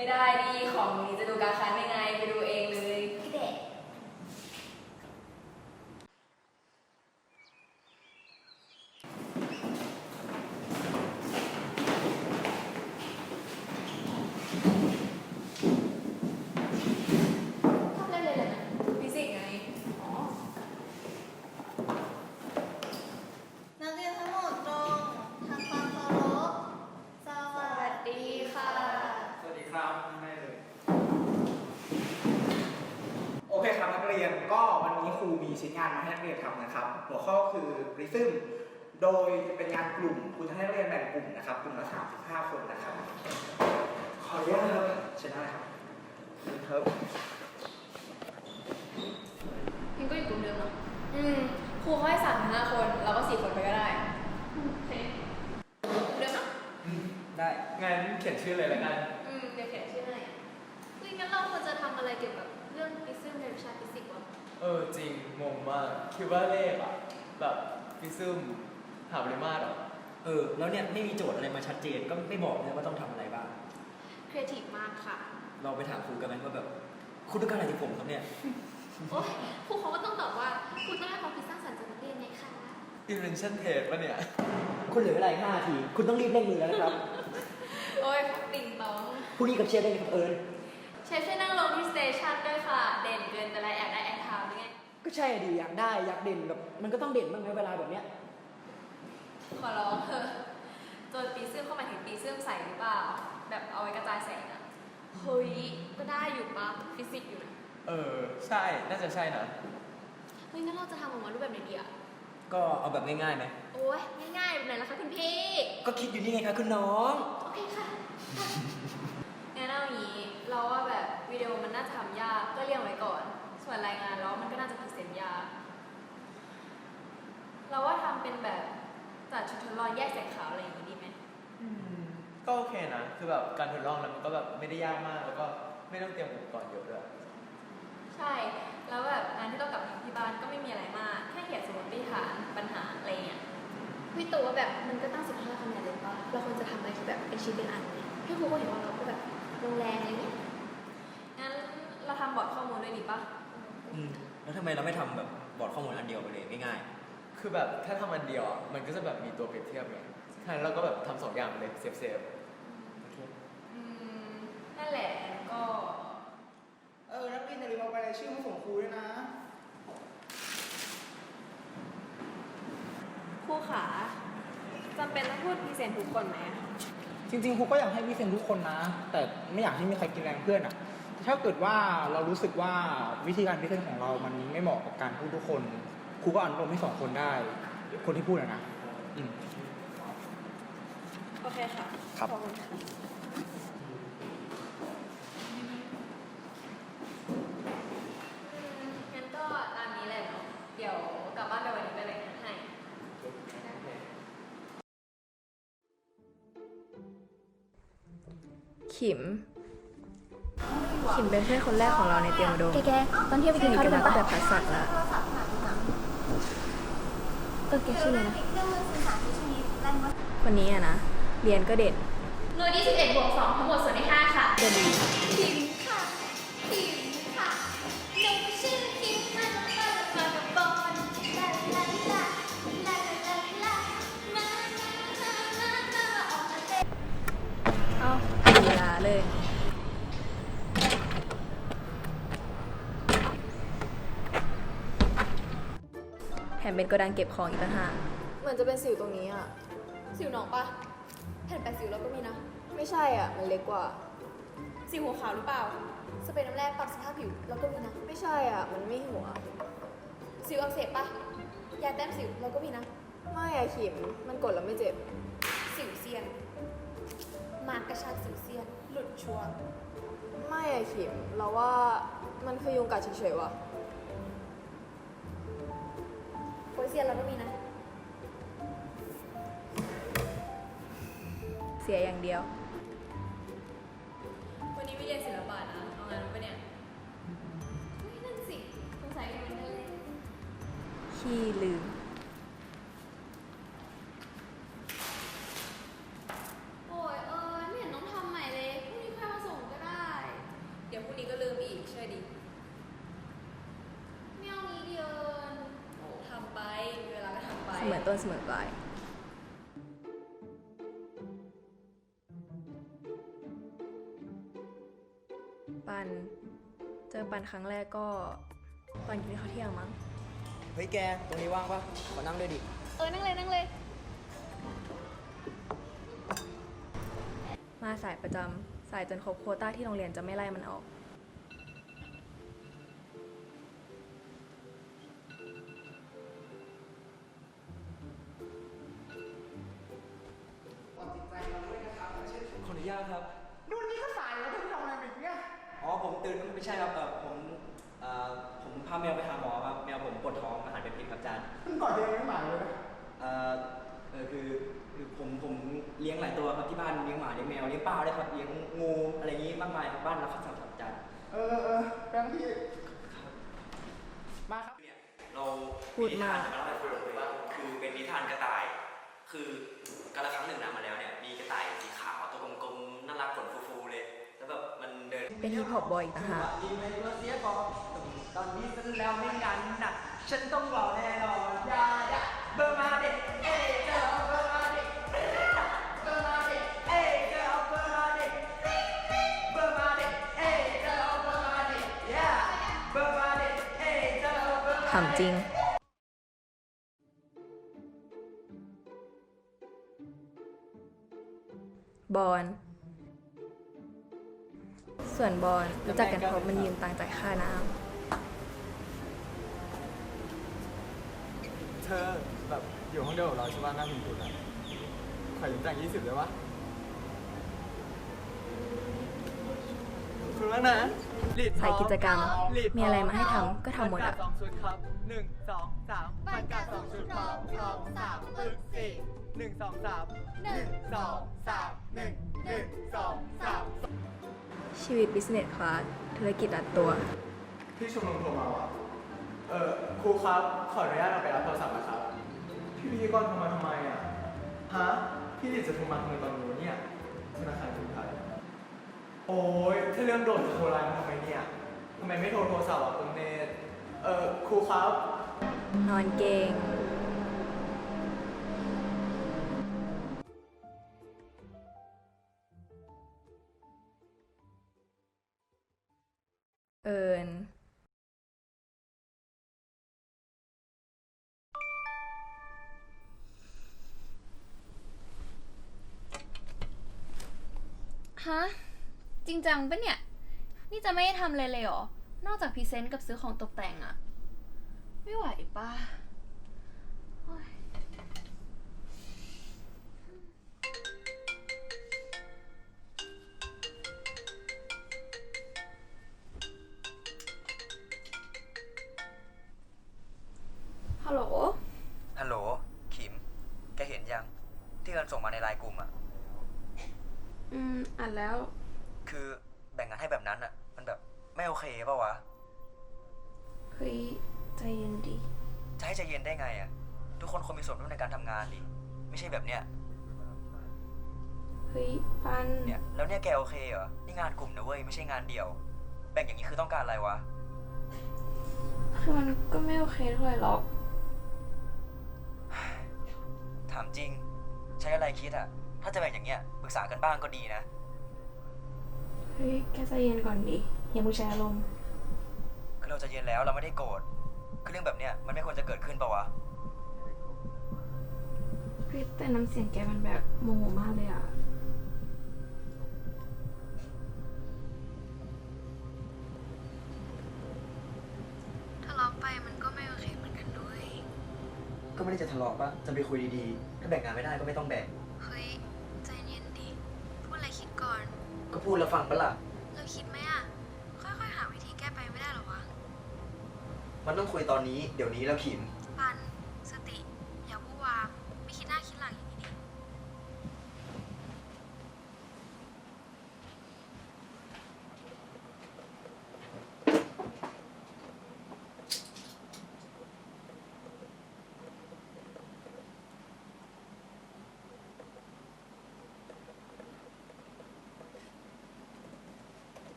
ไม่ได้ดีของนี้จะดูการค้านยังไงไปดูเองเลยพี่เด็ก ทำได้เลยเลยนะ ฟิสิกส์ไง อ๋อ นักเรียนทั้งหมดตรงทำความเคารพสวัสดีค่ะ สวัสดีครับได้เลย โอเคครับนักเรียนก็วันนี้ครูมีชิ้นงานมาให้นักเรียนทำนะครับ หัวข้อ คือ Rhythm โดยจะเป็นงานกลุ่มครูจะให้นักเรียนแบ่งกลุ่มนะครับกลุ่มละ35 คนนะครับขออนุญาตนะครับเชิญได้ครับครับยังก็อยู่กลุ่มเดิมเนาะอืมครูเขาให้สั่งห้าคนเราก็สี่คนไปก็ได้โอเคกลุ่มเดิมเนาะได้งั้นเขียนชื่อเลยแล้วกันอืมเดี๋ยวเขียนชื่อให้เฮ้ยงั้นเราควรจะทำอะไรเกี่ยวกับเรื่องฟิสิกส์ในวิชาฟิสิกส์วะเออจริงงงมากคิดว่าเลขอะแบบ ฟิซึมหาปริมาตรเหรอเออ แล้วเนี่ยไม่มีโจทย์อะไรมาชัดเจนก็ไม่บอกเลยว่าต้องทำอะไรบ้าง ครีเอทีฟมากค่ะ เราไปถามครูกันไหมว่าแบบคุณต้องการอะไรจากผมครับเนี่ย โอ้ยครูเขาก็ต้องตอบว่า คุณต้องให้ความคิดสร้างสรรค์จากนักเรียนไงคะ invention test ปะเนี่ย คุณเหลือเวลาอีกห้านาที คุณต้องรีบเร่งมือแล้วนะครับ โอ้ยติ่งต้องผู้นี้กับเชฟได้ไหมครับเอิญเชฟช่วยนั่งลงที่สเตชันด้วยค่ะ เด่นเกินแต่ละแอบได้แอบ ก็ใช่อะดีอยากได้อยากเด่นแบบมันก็ต้องเด่นบ้างไหมเวลาแบบเนี้ยขอร้องเถอะโจนปีซึมเข้ามาถึงปีซึมใส่หรือเปล่า แบบเอาไว้กระจายแสงอะเฮ้ยก็ได้อยู่ปะฟิสิกส์อยู่นะเออ ใช่ น่าจะใช่นะ เฮ้ยงั้นเราจะทำออกมารูปแบบไหนดีอะก็เอาแบบง่ายๆไหมโอ้ยง่ายๆแบบไหนล่ะคะคุณพี่ ก็คิดอยู่นี่ไงครับคุณน้อง โอเคค่ะงั้นเอาอย่างนี้ เราว่าแบบวิดีโอมันน่าจะทำยากก็เรียงไว้ก่อน ส่วนรายงานแล้วมันก็น่าจะพรีเซนต์ยากเราว่าทำเป็นแบบจัดชุดทดลองแยกแสงขาวอะไรอย่างนี้ดีไหมอืมก็โอเคนะคือแบบการทดลองแล้วมันก็แบบไม่ได้ยากมากแล้วก็ไม่ต้องเตรียมอุปกรณ์เยอะด้วยใช่ แล้วแบบงานที่ต้องกลับไปทำที่บ้านก็ไม่มีอะไรมาก แค่เขียนสมมติฐานปัญหาอะไรเงี้ยพี่ตัวว่าแบบมันก็ตั้งสิบห้าคะแนนเลยปะเราควรจะทำอะไรที่แบบเป็นชิ้นเป็นอันไหมพี่ครูก็เห็นว่าเราก็แบบลงแรงอะไรเงี้ยงั้นเราทำบอร์ดข้อมูลด้วยดีปะอืม แล้วทำไมเราไม่ทำแบบบอร์ดข้อมูลอันเดียวไปเลยง่ายคือแบบถ้าทำอันเดียวอะมันก็จะแบบมีตัวเปรียบเทียบไงฉะนั้นเราก็แบบทำสองอย่างไปเลยเซฟเซฟอืมนั่นแหละก็เออ นักเรียนอย่าลืมเอาไปรายชื่อมาส่งครูด้วยนะ ครูขาจำเป็นต้องพูดพรีเซนต์ทุกคนไหมอะจริงๆครูก็อยากให้พี่เซนทุกคนนะ แต่ไม่อยากให้มีใครกินแรงเพื่อนอะ ถ้าเกิดว่าเรารู้สึกว่าวิธีการพิเศษของเรา มันไม่เหมาะกับการพูดทุกคน ครูก็อนุโลมให้สองคนได้ คนที่พูดอะนะอืม โอเคค่ะครับ ขอบคุณค่ะอืมงั้นก็ตามนี้แหละเนาะ เดี๋ยวกลับบ้านไปวันนี้ไปเลยนะให้ ขิม ขิมเป็นเพื่อนคนแรกของเราในเตรียมอุดมแกตอนเที่ยวไปกินข้าวด้วยกันตั้งแต่ปะพัดศักดิ์แล้ว เออแกชื่ออะไรนะ คนนี้อะนะ เรียนก็เด่น หน่วยที่สิบเอ็ดบวกสองทั้งหมดส่วนที่ห้าค่ะเด่นดีคิมค่ะคิมค่ะหนูชื่อคิมมามามากับบอลลาลาลาลาลาลามามามามามาออกมาเต้น เอ้าเวลาเลย แถม เป็นโกดังเก็บของอีกต่างหากเหมือนจะเป็นสิวตรงนี้อะ สิวหนองปะแผ่นแปะสิวเราก็มีนะ ไม่ใช่อะ มันเล็กกว่า สิวหัวขาวหรือเปล่า สเปรย์น้ำแร่ปรับสภาพผิวเราก็มีนะ ไม่ใช่อะ มันไม่หัว สิวอักเสบปะยาแต้มสิวเราก็มีนะ ไม่อะขิม มันกดแล้วไม่เจ็บ สิวเซียน มากระชากสิวเซียน หลุดชัวร์ไม่อะขิม เราว่ามันคือยุงกัดเฉยๆว่ะ ซียนเราก็มีนะ เสียอย่างเดียว วันนี้ไม่เรียนศิลปะนะ เอางานรู้ปะเนี่ยเฮ้ยนั่นสิสงสัยจะเป็นทะเลขี้ลืมโอ้ยเออไม่เห็นต้องทำใหม่เลยพรุ่งนี้ค่อยม เจอปันครั้งแรกก็ตอนกินข้าวเที่ยงมั้ง เฮ้ยแก ตรงนี้ว่างปะขอนั่งด้วยดิ เออนั่งเลยนั่งเลย มาสายประจำสายจนครบโควต้าที่โรงเรียนจะไม่ไล่มันออก งงูอะไรอย่างงี้มากมายครับบ้านรับสั่งครับอาจารย์เออเออแบงค์พี่มาครับเราพูดมากนิทนจะมาเล่าให้ฟังเลยว่าคือเป็นนิทานกระต่าย คือกาละครั้งหนึ่งนานมาแล้วเนี่ยมีกระต่ายสีขาวตัวกลมๆน่ารักขนฟูๆเลยแล้วแบบมันเดินเป็นฮิปฮอปบอยอีกต่างหากดีไหมว่าเสียก่อนตอนนี้ฉันแล้วไม่กันนะฉันต้องบอกแน่นอนอย่าอย่าเบอร์มาเด็ก จริงบอลส่วนบอลรู้จักกันเพราะมันยืมตังค์จ่ายค่าน้เธอแบบอยู่ห้องเดียวกับเราใช่ป่ะหน้าคุณคุณอะขอยืมตังค์ยี่สิบได้ปะขอบคุณมากนะ ลีดำสายกิจกรรมลีดมีอะไรมาให้ทำก็ทำหมดบัอะตรสองชุดครับหนึ่งสองสามบัตรกาสองชุดพร้อมสองสามปึกสี่หนึ่งสองสามหนึ่งสองสามหนึ่งหนึ่งสองสามชีวิต business class ธุรกิจอัดตัว พี่ชุมนุมโทรมาว่ะเออครูครับ ขออนุญาตเอาไปรับโทรศัพท์นะครับ พี่พิธีกรโทรมาทำไมอะ ฮะ พี่ดิจะโทรมาทำไมตอนนี้เนี่ย ธนาคารกรุงไทย โอ้ยถ้าเรื่องโดดจะโทรไลน์มาทำไมเนี่ยทำไมไม่โทรโทรศัพท์อะคุณเนตเออครูครับ นอนเก่ง เอิญฮะ จริงจังปะเนี่ย นี่จะไม่ได้ทำเลยเลยเหรอ นอกจากพรีเซนต์กับซื้อของตกแต่งอะไม่ไหวปะ ส่วนร่วมในการทำงานดิไม่ใช่แบบเนี้ยเฮ้ยปันเนี่ยแล้วเนี่ยแกโอเคเหรอนี่งานกลุ่มนะเว้ยไม่ใช่งานเดี่ยว แบ่งอย่างนี้คือต้องการอะไรวะคือมันก็ไม่โอเคเท่าไหร่หรอก ถามจริง ใช้อะไรคิดอะถ้าจะแบ่งอย่างเงี้ยปรึกษากันบ้างก็ดีนะเฮ้ยแกใจเย็นก่อนดิอย่าเพิ่งใช้อารมณ์คือเราใจะเย็นแล้วเราไม่ได้โกรธคือเรื่องแบบเนี้ยมันไม่ควรจะเกิดขึ้นป่าวะ เฮ้ยแต่น้ำเสียงแกมันแบบโมโหมากเลยอะ ทะเลาะไปมันก็ไม่โอเคเหมือนกันด้วย ก็ไม่ได้จะทะเลาะปะจะไปคุยดีๆ ถ้าแบ่งงานไม่ได้ก็ไม่ต้องแบ่ง เฮ้ย ใจเย็นดิ พูดอะไรคิดก่อน ก็พูดแล้วฟังปะล่ะ เราคิดไหมอะ ค่อยๆ หาวิธีแก้ไปไม่ได้หรอวะ มันต้องคุยตอนนี้ เดี๋ยวนี้แล้วขิม ปัน สติ อย่าวู่วาม ไม่คิดหน้าคิดหลังอย่างนี้ดิ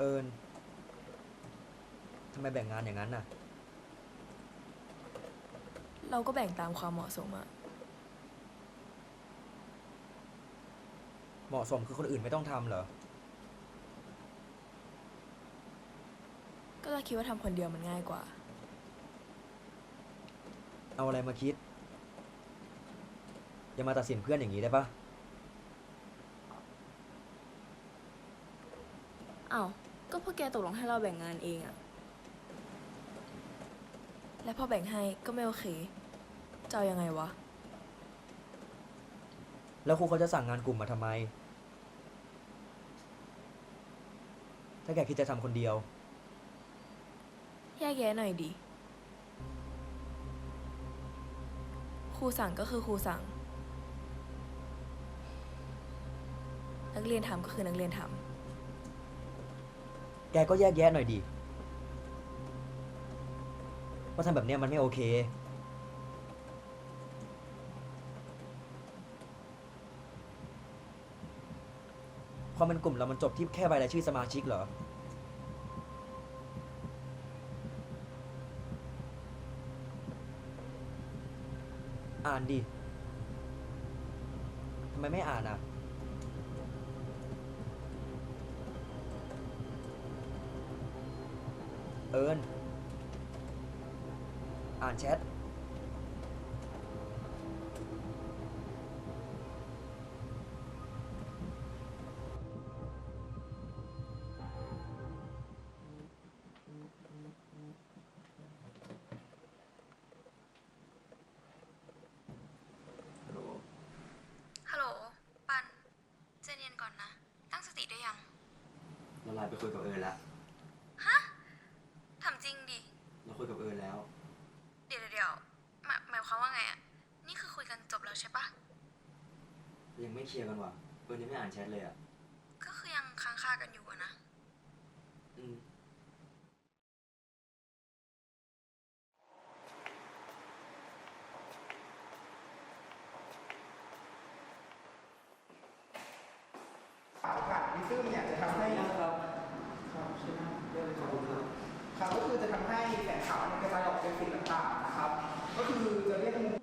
เอิญทำไม แบ่งงานอย่างนั้นน่ะ เราก็แบ่งตามความเหมาะสมอะเหมาะสมคือคนอื่นไม่ต้องทำเหรอ ก็เราคิดว่าทำคนเดียวมันง่ายกว่า เอาอะไรมาคิด อย่ามาตัดสินเพื่อนอย่างนี้ได้ปะอ้าว ก็พวกแกตกลงให้เราแบ่งงานเองอะ และพอแบ่งให้ก็ไม่โอเคจะเอายังไงวะ แล้วครูเขาจะสั่งงานกลุ่มมาทำไม ถ้าแกคิดจะทำคนเดียว แยกแยะหน่อยดิ ครูสั่งก็คือครูสั่ง นักเรียนทำก็คือนักเรียนทแกก็แยกแยะหน่อยดิ ว่าทำแบบเนี้ยมันไม่โอเค ความเป็นกลุ่มเรามันจบที่แค่ใบรายชื่อสมาชิกเหรอ อ่านดิทำไมไม่อ่านอะเอิญ อ่ เคลียร์กันว่ะเอิญยังไม่อ่านแชทเลยอะ ก็คือยังค้างคากันอยู่อะนะ อืมโอกาสริซึมเนี่ยจะทำให้ครับครับใช่ไหมเรื่องขอบคุณครับครับก็คือจะทำให้แสงขาวมันกระจายออกเป็นสีต่างๆนะครับ ก็คือจะเรียกมุม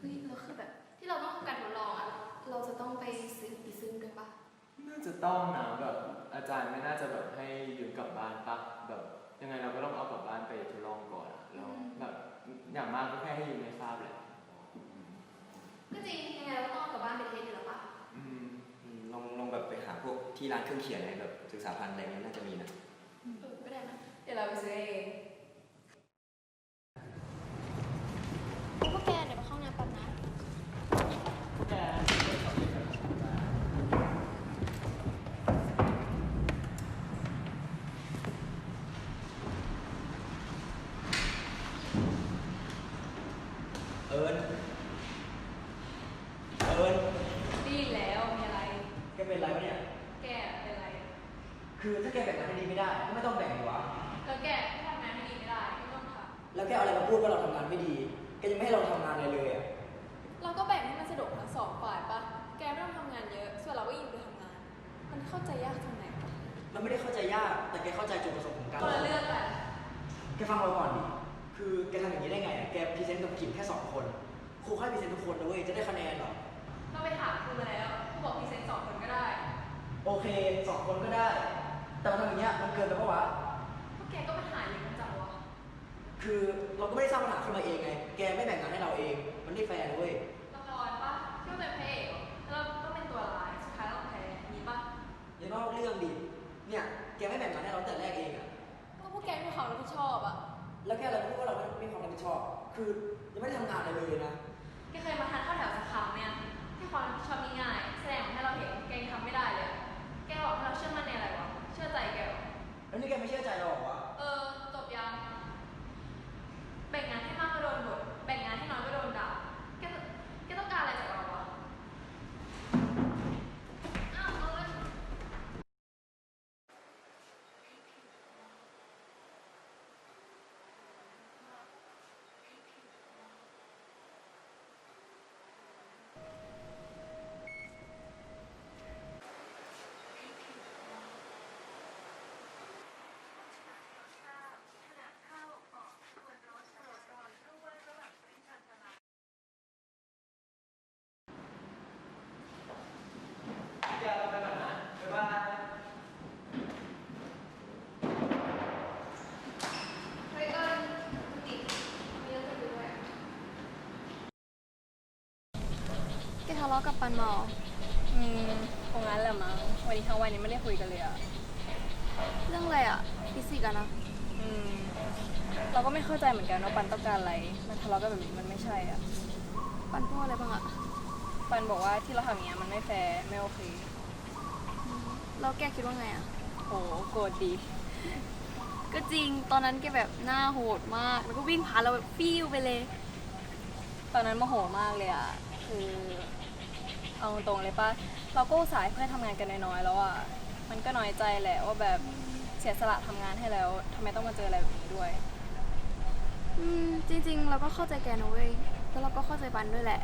เฮ้ยแล้วคือแบบ ที่เราต้องทำการทดลองอะเราจะต้องไปซื้ออีซึมด้วยปะ น่าจะ ต้องนะแบบอาจารย์ไม่น่าจะแบบให้ยืมกลับบ้านปะแบบยังไงเราก็ต้องเอากลับบ้านไปทดลองก่อนอะแล้วแบบอย่างมากก็แค่ให้ยืมในคาบแหละก็จริงยังไงเราก็ต้องเอากลับบ้านไปเทสอยู่แล้วปะอืมอืมลองลองแบบไปหาพวกที่ร้านเครื่องเขียนอะไรแบบศึกษาพันธ์อะไรเงี้ยน่าจะมีนะเออก็ได้นะเดี๋ยวเราไปซื้อเอง พวกแกเดี๋ยวไปเข้าห้องน้ำแป๊บนะ เอิญเอิญ ดีแล้วมีอะไร แกเป็นไรวะเนี่ย แกเป็นอะไร คือถ้าแกแบ่งงานให้ดีไม่ได้ก็ไม่ต้องแบ่งดีวะ แล้วแกที่ทำงานไม่ดีไม่ได้ไม่ต้องท แล้วแกเอาอะไรมาพูดว่าเราทำงานไม่ดี แกยังไม่ให้เราทำงานอะไรเลยอะำเราก็แบ่งให้มันสะดวกทั้งสองฝ่ายปะแกไม่ต้องทำงานเยอะ ส่วนเราก็ยินไปทำงาน มันเข้าใจยากตรงไหนวะมันไม่ได้เข้าใจยากแต่แกเข้าใจจุดประสงค์ของการคนละเรื่องกันแกฟังเราก่อนดิคือแกทำอย่างนี้ได้ไงอะแกพรีเซนต์กับกิมแค่สองคนครูให้พรีเซนต์ทุกคนนะเว้ยจะได้คะแนนเหรอเราไปถามครูมาแล้วครูบอกพรีเซนต์สองคนก็ได้โอเคสองคนก็ได้ แต่มาทำอย่างเงี้ยมันเกินไปปะวะพวกแกก็ปัญหาเยอะกันจังวะคือเราก็ไม่ได้สร้างปัญหาขึ้นมาเองไง แกไม่แบ่งงานให้เราเอง มันไม่แฟร์เว้ยละครปะที่ว่าเป็นพระเอกเหรอแล้วเราก็เป็นตัวร้ายสุดท้ายเราแพ้มีปะอย่านอกเรื่องดิ เนี่ยแกไม่แบ่งงานให้เราตั้งแต่แรกเองอะก็พวกแกมีความรับผิดชอบอะแล้วแกอะไรพูดว่าเราไม่ไม่มีความรับผิดชอบ คือยังไม่ได้ทำงานอะไรเลยนะ แกเคยมาทานข้าวแถวสักครั้งเนี่ยที่ความรับผิดชอบง่ายๆแสดงให้เราเห็นแกยังทำไม่ได้เลยอะแกบอกให้เราเชื่อมั่นในอะไรวะ เชื่อใจแกเหรอ แล้วนี่แกไม่เชื่อใจเราเหรอวะ เออจบยังแบ่งงานให้มากก็โดนบ่นแบ่งงานให้น้อยก็โดนด่าแกต้องแกต้องการอะไรจากเราวะอ้าวเอาเลย พ ทะเลาะกับปันมาเหรออืมคงงั้นแหละมั้งวันนี้ทั้งวันนี้ไม่ได้คุยกันเลยอะเรื่องอะไรอะฟิสิกส์อะนะอืมเราก็ไม่เข้าใจเหมือนกันว่าปันต้องการอะไรมันทะเลาะกันแบบนี้มันไม่ใช่อะปันพูดอะไรบ้างอะปันบอกว่าที่เราทำอย่างเงี้ยมันไม่แฟร์ไม่โอเคแล้วแกคิดว่าไงอะโหโกรธดี ก็จริงตอนนั้นแกแบบหน้าโหดมากแล้วก็วิ่งผ่านเราแบบฟิวไปเลย ตอนนั้นโมโหมากเลยอะคือ เอาตรงเลยปะเราก็อุตส่าห์ให้เพื่อนทำงานกันน้อยๆแล้วอะมันก็น้อยใจแหละว่าแบบเสียสละทำงานให้แล้วทำไมต้องมาเจออะไรแบบนี้ด้วย อืมจริงๆ เราก็เข้าใจแกนะเว้ยแล้วเราก็เข้าใจปันด้วยแหละ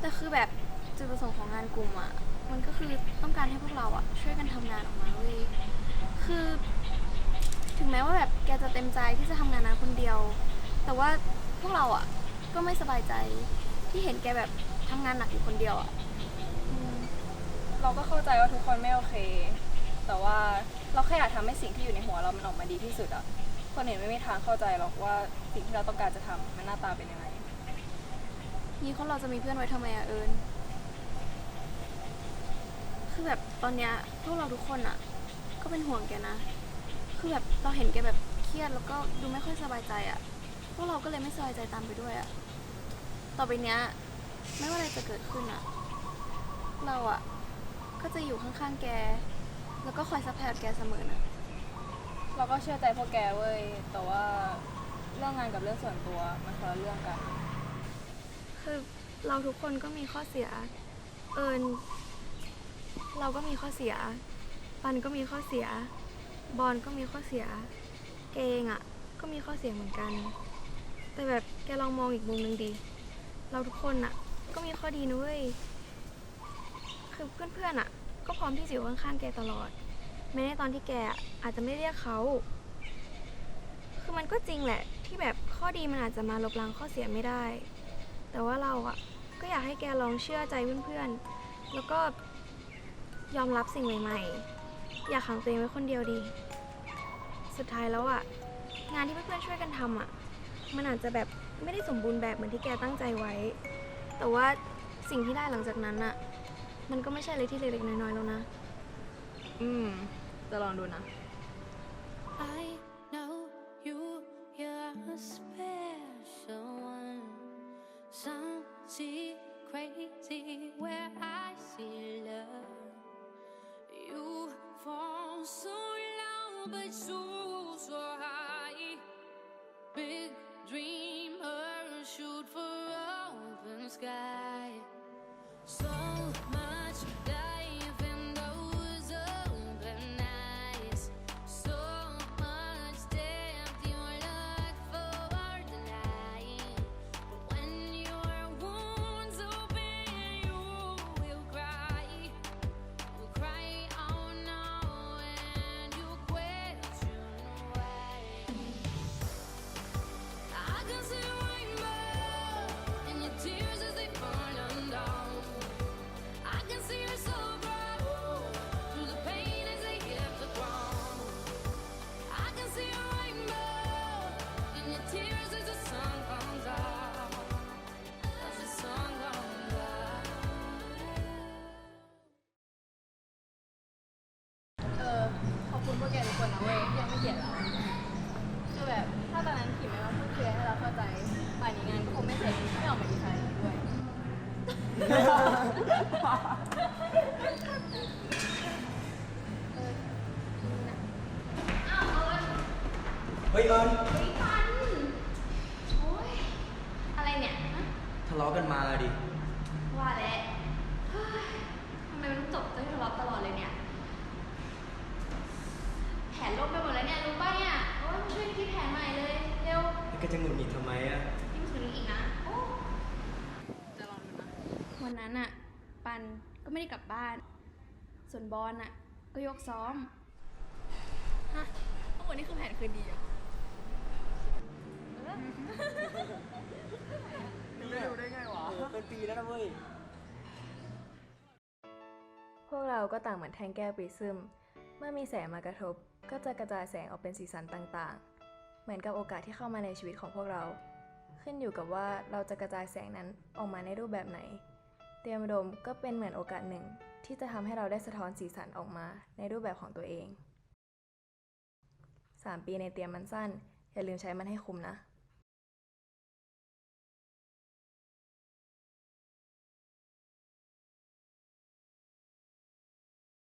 แต่คือแบบจุดประสงค์ของงานกลุ่มอะมันก็คือต้องการให้พวกเราอะช่วยกันทำงานออกมาเว้ยคือ ถึงแม้ว่าแบบแกจะเต็มใจที่จะทำงานนั้นคนเดียว แต่ว่าพวกเราอะก็ไม่สบายใจที่เห็นแกแบบ ทำงานหนักอยู่คนเดียวอะอืมเราก็เข้าใจว่าทุกคนไม่โอเค แต่ว่าเราแค่อยากทำให้สิ่งที่อยู่ในหัวเรามันออกมาดีที่สุดอะคนอื่นไม่มีทางเข้าใจหรอกว่าสิ่งที่เราต้องการจะทำมันหน้าตาเป็นยังไง นี่คนเราจะมีเพื่อนไว้ทำไมอะเอิญคือแบบตอนเนี้ยพวกเราทุกคนอะก็เป็นห่วงแกนะ คือแบบเราเห็นแกแบบเครียดแล้วก็ดูไม่ค่อยสบายใจอะพวกเราก็เลยไม่สบายใจตามไปด้วยอะต่อไปเนี้ย ไม่ว่าอะไรจะเกิดขึ้นอะเราอะก็จะอยู่ข้างๆแก แล้วก็คอยซัพพอร์ตแกเสมอนะเราก็เชื่อใจพวกแกเว้ย แต่ว่าเรื่องงานกับเรื่องส่วนตัวมันคนละเรื่องกัน คือเราทุกคนก็มีข้อเสีย เอิญเราก็มีข้อเสีย ปันก็มีข้อเสีย บอลก็มีข้อเสีย เกงอะ่ะ ก็มีข้อเสียเหมือนกัน แต่แบบแกลองมองอีกมุมหนึ่งดิเราทุกคนอะ่ะ ก็มีข้อดีนะเว้ยคือเพื่อนๆอะ ก็พร้อมที่จะอยู่ข้างๆแกตลอด แม้ในตอนที่แกอาจจะไม่เรียกเขา คือมันก็จริงแหละ ที่แบบข้อดีมันอาจจะมาลบล้างข้อเสียไม่ได้ แต่ว่าเราอะก็อยากให้แกลองเชื่อใจเพื่อนๆ แล้วก็ยอมรับสิ่งใหม่ๆ อย่าขังตัวเองไว้คนเดียวดี สุดท้ายแล้วอะ งานที่เพื่อนๆช่วยกันทำอะ มันอาจจะแบบไม่ได้สมบูรณ์แบบเหมือนที่แกตั้งใจไว้ แต่ว่าสิ่งที่ได้หลังจากนั้นอะมันก็ไม่ใช่อะไรที่เล็กๆน้อยๆแล้วนะ อืม จะลองดูนะ พวกแกทุกคนนะเว้ยที่ยังไม่เกลียดเราคือแบบ ถ้าตอนนั้นขิมไม่มาพูดเคลียร์ให้เราเข้าใจป่านนี้งานก็คงไม่เสร็จไม่ออกมาดีไซน์ด้วย เฮ้ยเอิญ อะไรเนี่ย ทะเลาะกันมาดิ ว่าแล้วเฮ้ยทำไมมันต้องจบด้วยทะเลาะตลอดเลยเนี่ย แผนลบไปหมดแล้วเนี่ย รู้ป่ะเนี่ย โอ้ยมาช่วยคิดแผนใหม่เลย เร็ว แล้วแกจะหงุดหงิดทำไมอะ ยิ่งถึงอีกนะ โอ้ จะลองดูนะ วันนั้นอะปันก็ไม่ได้กลับบ้าน ส่วน บอลอะก็ยกซ้อม ฮะทั้งหมดนี่คือแผนคืนดีเหรอไม่รู้ได้ไงวะ เออเป็นปีแล้วนะเว้ย พวกเราก็ต่างเหมือนแท่งแก้วปริซึม เมื่อมีแสงมากระทบ ก็จะกระจายแสงออกเป็นสีสันต่างๆ เหมือนกับโอกาสที่เข้ามาในชีวิตของพวกเรา ขึ้นอยู่กับว่าเราจะกระจายแสงนั้นออกมาในรูปแบบไหน เตรียมอุดมก็เป็นเหมือนโอกาสหนึ่ง ที่จะทำให้เราได้สะท้อนสีสันออกมาในรูปแบบของตัวเอง 3 ปีในเตรียมมันสั้น อย่าลืมใช้มันให้คุ้มนะ